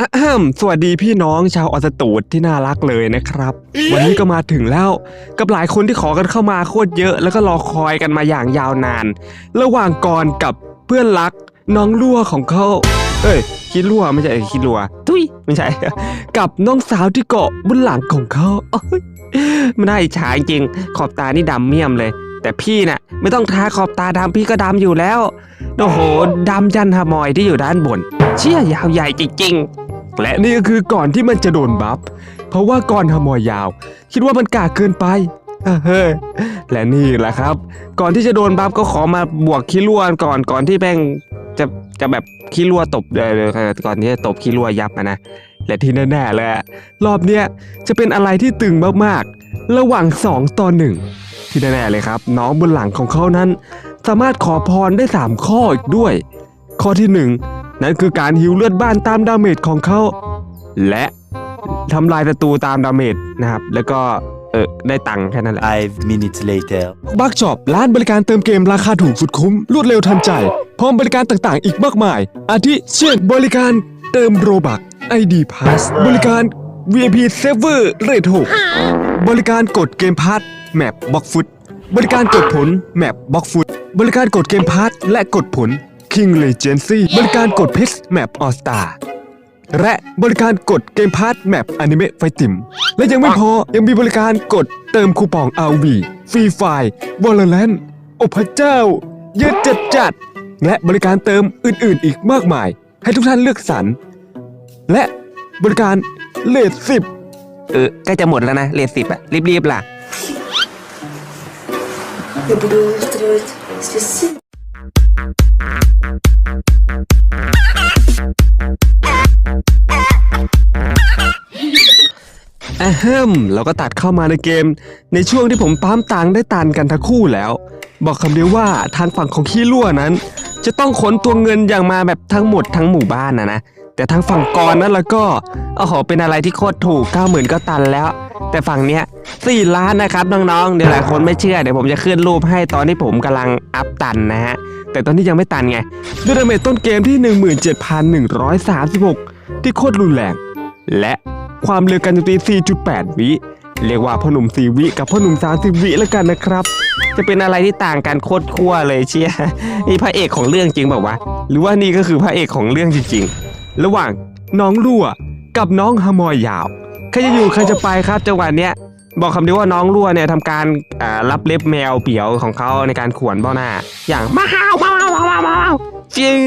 อะแฮมสวัสดีพี่น้องชาวออสตูดที่น่ารักเลยนะครับ วันนี้ก็มาถึงแล้วกับหลายคนที่ขอกันเข้ามาโคตรเยอะ แล้วก็รอคอยกันมาอย่างยาวนาน ระหว่างกรกับเพื่อนรักน้องลั่วของเขาเอ้ยคิดลั่วไม่ใช่คิดลัวทุยไม่ใช่ กับน้องสาวที่เกาะบนหลังของเขาโอ้ยมันน่าอิจฉาจริงๆขอบตานี่ดำเมี่ยมเลย แต่พี่น่ะ ไม่ต้องทาขอบตาดำพี่ก็ดำอยู่แล้วโอ้โหดำยันฮามอยที่อยู่ด้านบน เชี่ยยาวใหญ่จริงๆ และนี่ก็คือก่อนที่มันจะโดนบัฟ เพราะว่าก่อนฮามอยยาว คิดว่ามันกากเกินไปเฮ้ยและนี่แหละครับ ก่อนที่จะโดนบัฟก็ขอมาบวกขี้รั่วก่อนก่อนที่แม่งจะจะแบบขี้รั่วตบเออก่อนที่จะตบขี้รั่วยับนะ และที่แน่ๆเลยรอบเนี้ยจะเป็นอะไรที่ตึงมากๆ ระหว่าง 2 ต่อ1ที่แน่ๆเลยครับ น้องบนหลังของเขานั้น สามารถขอพรได้ 3 ข้ออีกด้วย ข้อที่ 1 นั่นคือการฮิวเลือดบ้านตามดาเมจของเขา และทำลายศัตรูตามดาเมจนะครับ แล้วก็เออได้ตังค์แค่นั้นแหละ Five minutes later. บักช็อปร้านบริการเติมเกมราคาถูกสุดคุ้ม รวดเร็วทันใจ พร้อมบริการต่างๆ อีกมากมาย อาทิเช่นบริการเติมโรบัก ID Pass บริการ VIP Server Rate 6บริการกดเกมพาร์ทแมปบ็อกฟุตบริการกดผลแมปบ็อกฟุตบริการกดเกมพาร์ทและกดผล King Legacy บริการกดเพชรแมปออสตา และบริการกดเกมพาร์ทแมปอนิเมะไฟติม และยังไม่พอ ยังมีบริการกดเติมคูปอง RV ฟรีไฟวอลเลนโอพระเจ้า เยอะจัดจัดๆและบริการเติมอื่นๆอีกมากมาย ให้ทุกท่านเลือกสรร และบริการเลทสิบเออใกล้จะหมดแล้วนะ เลทสิบอะรีบๆล่ะ Я буду устраивать спецы. อะเฮิมเราก็ตัดเข้ามาในเกม ในช่วงที่ผมปั๊มตังได้ตันกันทั้งคู่แล้ว บอกคำเดียวว่าทางฝั่งของขี้รั่วนั้น จะต้องขนตัวเงินอย่างมาแบบทั้งหมดทั้งหมู่บ้านนะนะแต่ทางฝั่งกรนั้นแล้วก็โอ้โหเป็นอะไรที่โคตรถูก9 0,000ก็ตันแล้ว แต่ฝั่งเนี้ย4ล้านนะครับน้องๆเดี๋ยวหลายคนไม่เชื่อเดี๋ยวผมจะขึ้นรูปให้ตอนที่ผมกำลังอัพตันนะฮะแต่ตอนนี้ยังไม่ตันไงด้วยดาเมจต้นเกมที่ 17,136 ที่โคตรรุนแรง และความเร็วการโจมตี 4.8 วิ เรียกว่าพ่อหนุ่ม 4 วิ กับพ่อหนุ่ม 30 วิแล้วกันนะครับ จะเป็นอะไรที่ต่างกันโคตรขั้วเลยเชียนี่พระเอกของเรื่องจริงบอกว่าวะ หรือว่านี่ก็คือพระเอกของเรื่องจริงๆ ระหว่างน้องรั่วกับน้องฮมอยยาวใครจะอยู่ใครจะไปครับจังหวะเนี้ย บอกคำเดียวว่าน้องรั่วเนี่ยทำการรับเล็บแมวเปียวของเขาในการขวนเบ้าหน้า อย่างมาฮาวมาฮาวมาฮาวมาฮาวจริง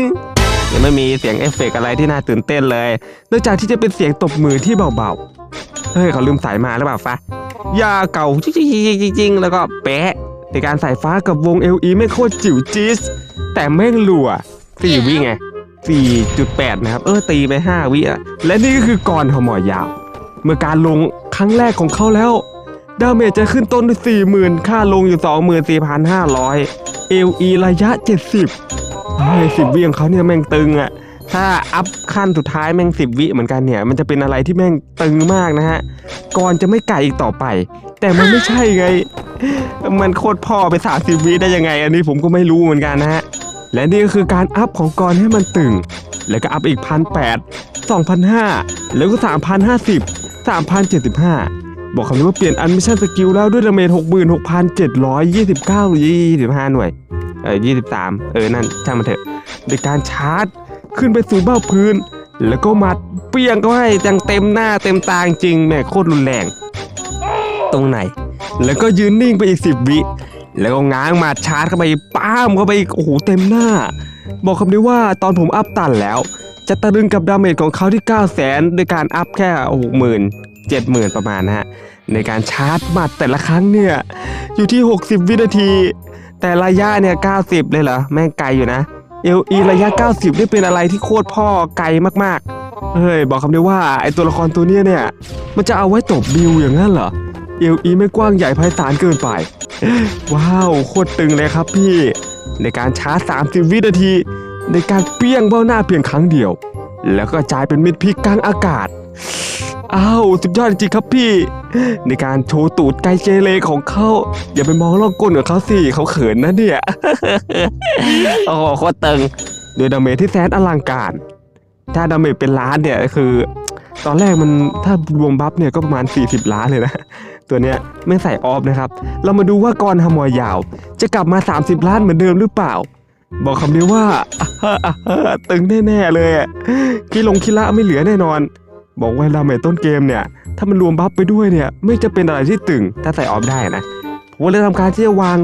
ยังไม่มีเสียงเอฟเฟกอะไรที่น่าตื่นเต้นเลยนอกจากที่จะเป็นเสียงตบมือที่เบาๆ เฮ้ยเขาลืมสายมาหรือเปล่าฟะยาเก่าจริงๆแล้วก็แปะในการสายฟ้ากับวง LE ไม่โคตรจิ๋วจี๊สแต่แม่งรัวสี่วิไง4.8 นะครับ เออตีไป 5 วิอะและนี่ก็คือกรหอมอยาว เมื่อการลงครั้งแรกของเขาแล้ว ดาเมจจะขึ้นต้นด้วย40,000 ค่าลงอยู่ 24,500 LE ระยะ 70เฮ้ยสิบวิของเขาเนี่ยแม่งตึงอะถ้าอัพขั้นสุดท้ายแม่งสิบวิเหมือนกันเนี่ย มันจะเป็นอะไรที่แม่งตึงมากนะฮะก่อนจะไม่ไก่อีกต่อไป แต่มันไม่ใช่ไง มันโคตรพ่อไปสาสิบวิได้ยังไง อันนี้ผมก็ไม่รู้เหมือนกันนะฮะและนี่ก็คือการอัพของกรให้มันตึง แล้วก็อัพอีกพันแปดสองพันห้าแล้วก็สามพันห้าสิบสามพันเจ็ดสิบห้า บอกคำนี้ว่าเปลี่ยนอันมิชชั่นสกิลแล้วด้วยดาเมจหกหมื่นหกพันเจ็ดร้อยยี่สิบเก้ายี่สิบห้าหน่วย เออยี่สิบสามเออ นั่นช่างมันเถอะโดยการชาร์จขึ้นไปสู่เบ้าพื้น แล้วก็มัดเปี้ยงก็ให้จังเต็มหน้าเต็มตาจริงแม่โคตรรุนแรง ตรงไหน แล้วก็ยืนนิ่งไปอีกสิบวิ แล้วก็ง้างมาชาร์จเข้าไปป้ามเข้าไปอีกโอ้โหเต็มหน้า บอกคำนี้ว่าตอนผมอัพตันแล้วจะตะลึงกับดาเมจของเขาที่ 9 0 0 0 0 0ด้วยการอัพแค่ห กหมื่นเจ็ดหมื่นประมาณนะฮะ ในการชาร์จหมัดแต่ละครั้งเนี่ย อยู่ที่ 60 วินาที แต่ระยะเนี่ย 90 เลยเหรอ แม่งไกลอยู่นะ LE ระยะ 90 นี่เป็นอะไรที่โคตรพ่อไกลมากๆ เฮ้ย บอกคำเดียวว่าไอตัวละครตัวเนี้ยเนี่ย มันจะเอาไว้ตบบิวอย่างนั้นเหรอ LE ไม่กว้างใหญ่ไพศาลเกินไป ว้าว โคตรตึงเลยครับพี่ ในการชาร์จ 30 วินาที ในการเปี้ยงเบ้าหน้าเพียงครั้งเดียว แล้วก็จ่ายเป็นมิดพิกกลางอากาศ อ้าวสุดยอดจริงครับพี่ ในการโชว์ตูดไกเจเลของเขาอย่าไปมองล่องก้นของเขาสิเขาเขินนะเนี่ย โอ้โหโคตรตึงโดยดาเมจที่แสนอลังการ ถ้าดาเมจเป็นล้านเนี่ยคือ ตอนแรกมันถ้ารวมบัฟเนี่ยก็ประมาณ 40 ล้านเลยนะ ตัวเนี้ยไม่ใส่ออฟนะครับ เรามาดูว่ากรฮามอยยาว จะกลับมา 30 ล้านเหมือนเดิมหรือเปล่า บอกคำเดียวว่า ตึงแน่ๆเลยอะกิลงคิระไม่เหลือแน่นอน บอกว่าดาเมจต้นเกมเนี่ย ถ้ามันรวมบัฟไปด้วยเนี่ย ไม่จะเป็นอะไรที่ตึง ถ้าใส่ออฟได้นะผมเลยทำการที่จะวาง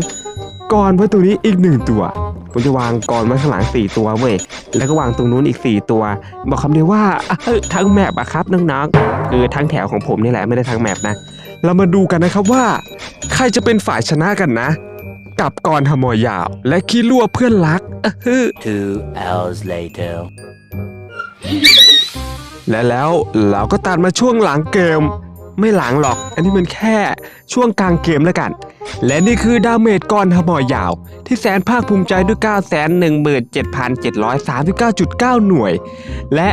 กรไว้ตัวนี้อีกหนึ่งตัวผมจะวางกรไว้ข้างหลังสี่ตัวเว้ยแล้วก็วางตรงนู้นอีก 4 ตัว บอกคำเดียวว่าทั้งแมปอะครับน้องๆคือทั้งแถวของผมนี่แหละไม่ได้ทั้งแมปนะ เรามาดูกันนะครับว่า ใครจะเป็นฝ่ายชนะกันนะกับกรฮามอยยาว และขี้รั่วเพื่อนรัก Two hours later. และแล้วเราก็ตัดมาช่วงหลังเกม ไม่หลังหรอก อันนี้มันแค่ช่วงกลางเกมแล้วกัน และนี่คือดาเมจกรฮามอยยาว ที่แสนภาคภูมิใจด้วย 9,17,739.9 หน่วย และ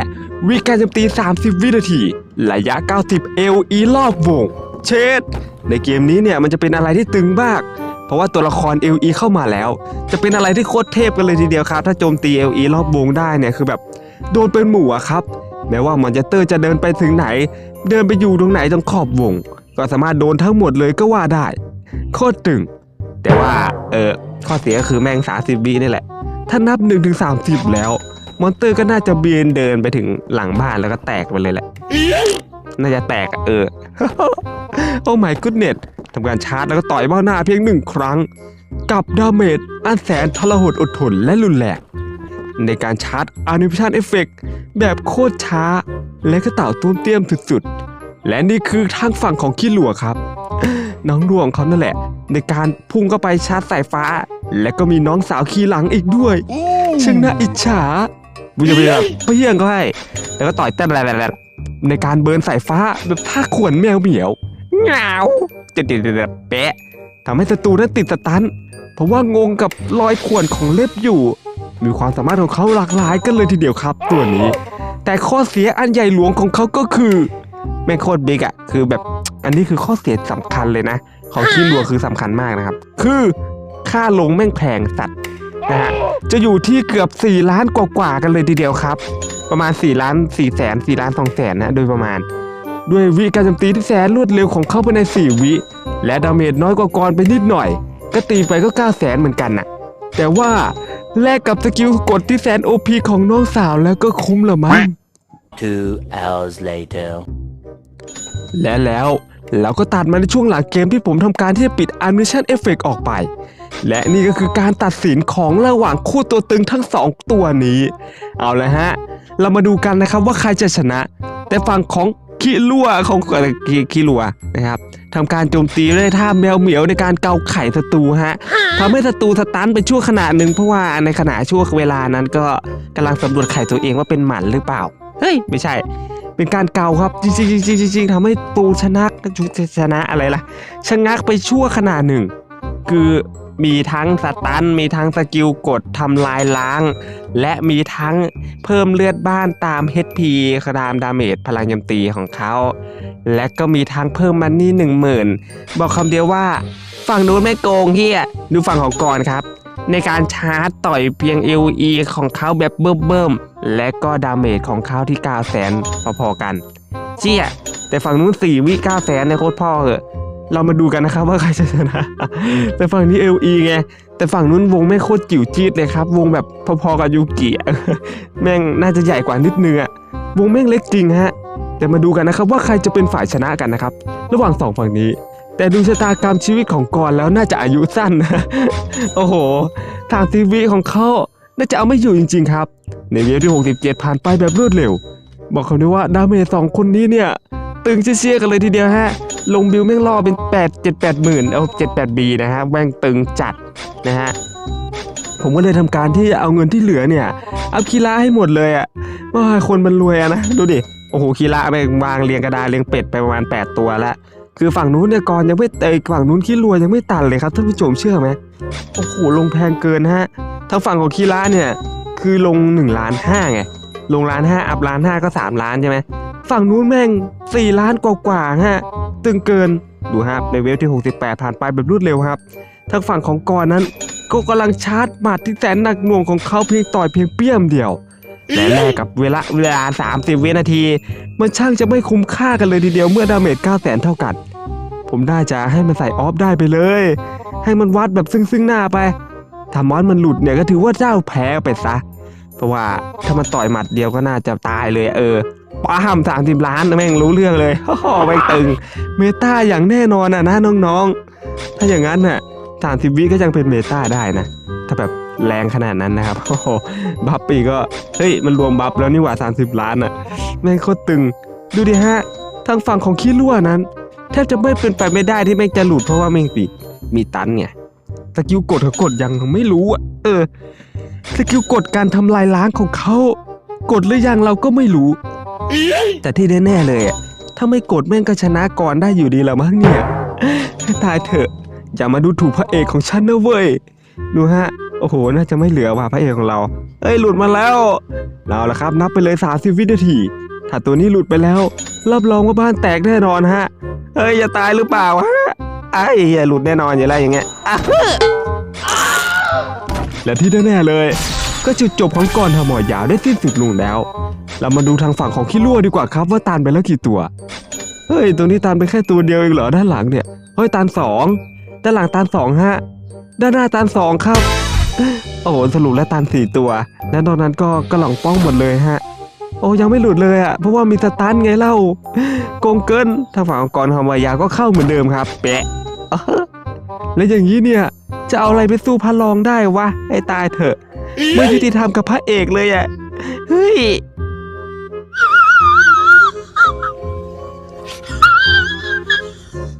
วิการโจมตี 30 วินาที ระยะ 90 LE รอบวง เชดในเกมนี้เนี่ยมันจะเป็นอะไรที่ตึงมากเพราะว่าตัวละคร LE เข้ามาแล้ว จะเป็นอะไรที่โคตรเทพกันเลยทีเดียวครับ ถ้าโจมตี LE รอบวงได้เนี่ยคือแบบโดนเป็นหมู่อะครับ แม้ว่ามอนเตอร์จะเดินไปถึงไหน เดินไปอยู่ตรงไหนตรงขอบวง ก็สามารถโดนทั้งหมดเลยก็ว่าได้ โคตรตึง แต่ว่าเออข้อเสียก็คือแม่ง30วินี่แหละ ถ้านับ1ถึง30แล้ว มอนเตอร์ก็น่าจะเบียนเดินไปถึงหลังบ้านแล้วก็แตกไปเลยแหละ น่าจะแตกเออ โอ้ my goodness ทำการชาร์จแล้วก็ต่อยเบ้าหน้าเพียงหนึ่งครั้ง กับดาเมจอันแสนทรหดอดทนและรุนแรง ในการชาร์จ Animation Effect แบบโคตรช้า และก็เต่าตุ้มเตี้ยมสุดๆ และนี่คือทางฝั่งของขี้หลัวครับ น้องดวงเขานั่นแหละ ในการพุ่งเข้าไปชาร์จสายฟ้า และก็มีน้องสาวขี่หลังอีกด้วยช่างน่าอิจฉาบุญยเบียเพียงก็ให้แล้วก็ต่อยเต้นอะไรๆในการเบิร์นสายฟ้าแบบท่าขวนแมวเหมียวเหงาเด็ดๆๆเป๊ะทำให้ศัตรูนั้นติดสตันเพราะว่างงกับรอยข่วนของเล็บอยู่ มีความสามารถของเขาหลากหลายกันเลยทีเดียวครับ ตัวนี้ แต่ข้อเสียอันใหญ่หลวงของเขาก็คือแม่งโคตรบิ๊กอะคือแบบอันนี้คือข้อเสียสำคัญเลยนะ ของขี้ลัวคือสำคัญมากนะครับ คือค่าลงแม่งแพงสัตว์นะฮะจะอยู่ที่เกือบ 4 ล้านกว่าๆกันเลยทีเดียวครับ ประมาณ 4 ล้าน4แสน4ล้าน2แสนนะโดยประมาณ ด้วยวิการโจมตีที่แสนรวดเร็วของเขาภายใน 4 วิ และดาเมจน้อยกว่ากรไปนิดหน่อย ก็ตีไปก็9แสนเหมือนกันน่ะแต่ว่า แลกกับสกิลกดที่แสนโอพีของน้องสาวแล้วก็คุ้มละมั้ง Two hours later. และแล้วเราก็ตัดมาในช่วงหลังเกมที่ผมทำการที่จะปิด Animation Effect ออกไป และนี่ก็คือการตัดสินของระหว่างคู่ตัวตึงทั้งสองตัวนี้ เอาละฮะ เรามาดูกันนะครับว่าใครจะชนะ แต่ฝั่งของคิลัวของเอ่อคิคิลัวนะครับทำการโจมตีด้วยท่าแมวเหมียวในการเกาไข่ศัตรูฮะ ทำให้ศัตรูสตันไปชั่วขณะหนึ่งเพราะว่าในขณะชั่วเวลานั้นก็กำลังสำรวจไข่ตัวเองว่าเป็นหมันหรือเปล่า เฮ้ย ไม่ใช่ เป็นการเกาครับ จริงๆจริงจริงทำให้ตูชนะชนะอะไรล่ะ ชะงักไปชั่วขนาดหนึ่ง คือมีทั้งสตัน มีทั้งสกิลกดทำลายล้าง และมีทั้งเพิ่มเลือดบ้านตาม HP ตามดาเมจพลังโจมตีของเขา และก็มีทั้งเพิ่มมันนี่หนึ่งหมื่นบอกคำเดียวว่า ฝั่งนู้นไม่โกงเฮียดูฝั่งของกรครับ ในการชาร์จต่อยเพียง LE ของเขาแบบเบิ่มๆ และก็ดาเมจของเขาที่9 0 0 0 0 0พอๆกันเชี่ยแต่ฝั่งนู้น4วิ9 0 0 0 0เนี่ยโคตรพ่อเหอะเรามาดูกันนะครับว่าใครจะชนะ แต่ฝั่งนี้ LE ไง แต่ฝั่งนู้นวงแม่โคตรจิ๋วจี๊ดเลยครับ วงแบบพอๆกับยูกิแม่งน่าจะใหญ่กว่านิดนึงอะวงแม่งเล็กจริงฮะ แต่มาดูกันนะครับว่าใครจะเป็นฝ่ายชนะกันนะครับ ระหว่างสองฝั่งนี้ แต่ดูชะตากรรมชีวิตของกรแล้วน่าจะอายุสั้นนะ โอ้โหทางทีวีของเขาน่าจะเอาไม่อยู่จริง ๆ ครับ ในเวฟที่ 67 ผ่านไปแบบรวดเร็ว บอกคำนี้ว่าดาเมจสองคนนี้เนี่ย ตึงเชี่ยๆกันเลยทีเดียวฮะ ลงบิลแม่งล่อเป็น 8 7 8หมื่นเอา7 8บีนะฮะแม่งตึงจัดนะฮะผมก็เลยทำการที่จะเอาเงินที่เหลือเนี่ยเอาคีราให้หมดเลยอะว่าคนมันรวยอะนะ ดูดิ โอ้โหคีราไปวางเรียงกระดานเรียงเป็ดไปประมาณ 8 ตัวแล้ว คือฝั่งนู้นเนี่ยกรยังไม่เอยฝั่งนู้นขี้รวยยังไม่ตันเลยครับท่านผู้ชมเชื่อไหมโอ้โหลงแพงเกินฮะทางฝั่งของคีระเนี่ยคือลง1ล้านห้าไงลงล้านห้าอัพล้านห้าก็ 3 ล้านใช่ไหมฝั่งนู้นแม่ง 4 ล้านกว่าๆฮะตึงเกินดูครับในเวฟที่ 68 ผ่านไปแบบรวดเร็วครับทางฝั่งของกรนั้นก็กำลังชาร์จหมัดที่แสนหนักหน่วงของเขาเพียงต่อยเพียงเปี้ยมเดียว และแลกกับเวลาเวลา 30 วินาที มันช่างจะไม่คุ้มค่ากันเลยทีเดียวเมื่อดาเมจ9แสนเท่ากัน ผมน่าจะให้มันใส่ออฟได้ไปเลย ให้มันวัดแบบซึ่งซึ่งหน้าไปถ้ามอนมันหลุดเนี่ยก็ถือว่าเจ้าแพ้ไปซะ เพราะว่าถ้ามันต่อยหมัดเดียวก็น่าจะตายเลยเออป้าห้ามสามสิบล้านแม่งรู้เรื่องเลยโอ้โหแม่งตึง เมตาอย่างแน่นอนอะนะน้องๆ ถ้าอย่างนั้นน่ะสามสิบวิก็ยังเป็นเมตาได้นะ ถ้าแบบแรงขนาดนั้นนะครับโอ้โหบัฟปีก็เฮ้ยมันรวมบัฟแล้วนี่หว่า 30 ล้านอะแม่งโคตรตึง ดูดิฮะทางฝั่งของขี้รั่วนั้น แทบจะไม่เป็นไปไม่ได้ที่แม่งจะหลุดเพราะว่าแม่งปีมีตันไงสกิลกดเขากดยังไม่รู้อะเออสกิลกดการทำลายล้างของเขากดหรือยังเราก็ไม่รู้ แต่ที่แน่ๆเลยอะถ้าไม่กดแม่งก็ชนะก่อนได้อยู่ดีละมั้งเนี่ยตายเถอะ อย่ามาดูถูกพระเอกของฉันนะเว้ย ดูฮะ โอ้โห น่าจะไม่เหลือว่ะพระเอกของเรา เอ้ย หลุดมาแล้วเอาละครับ นับไปเลย 30 วินาที ถ้าตัวนี้หลุดไปแล้ว รับรองว่าบ้านแตกแน่นอนฮะ เอ้ยอย่าตายหรือเปล่าวะไอ้อย่าหลุดแน่นอนอยู่แล้วอย่างเงี้ย และที่แน่ๆเลย ก็จุดจบของก่อนทำหมอยาวได้สิ้นสุดลงแล้ว เรามาดูทางฝั่งของขี้รั่วดีกว่าครับว่าตานไปแล้วกี่ตัว เฮ้ยตรงนี้ตานไปแค่ตัวเดียวเองเหรอด้านหลังเนี่ย เฮ้ย ตานสองด้านหลังตานสองฮะ ด้านหน้าตานสองครับ โอ้โหสรุปแล้วตานสี่ตัว และตอนนั้นก็กระหล่องป้องหมดเลยฮะ โอ้ยังไม่หลุดเลยอะ เพราะว่ามีสตันไงเล่า โกงเกินทางฝั่งองกรทำวายาก็เข้าเหมือนเดิมครับเป๊ะแล้วอย่างนี้เนี่ย จะเอาอะไรไปสู้พระรองได้วะให้ตายเถอะไม่ยุติธรรมกับพระเอกเลยอะ เฮ้ย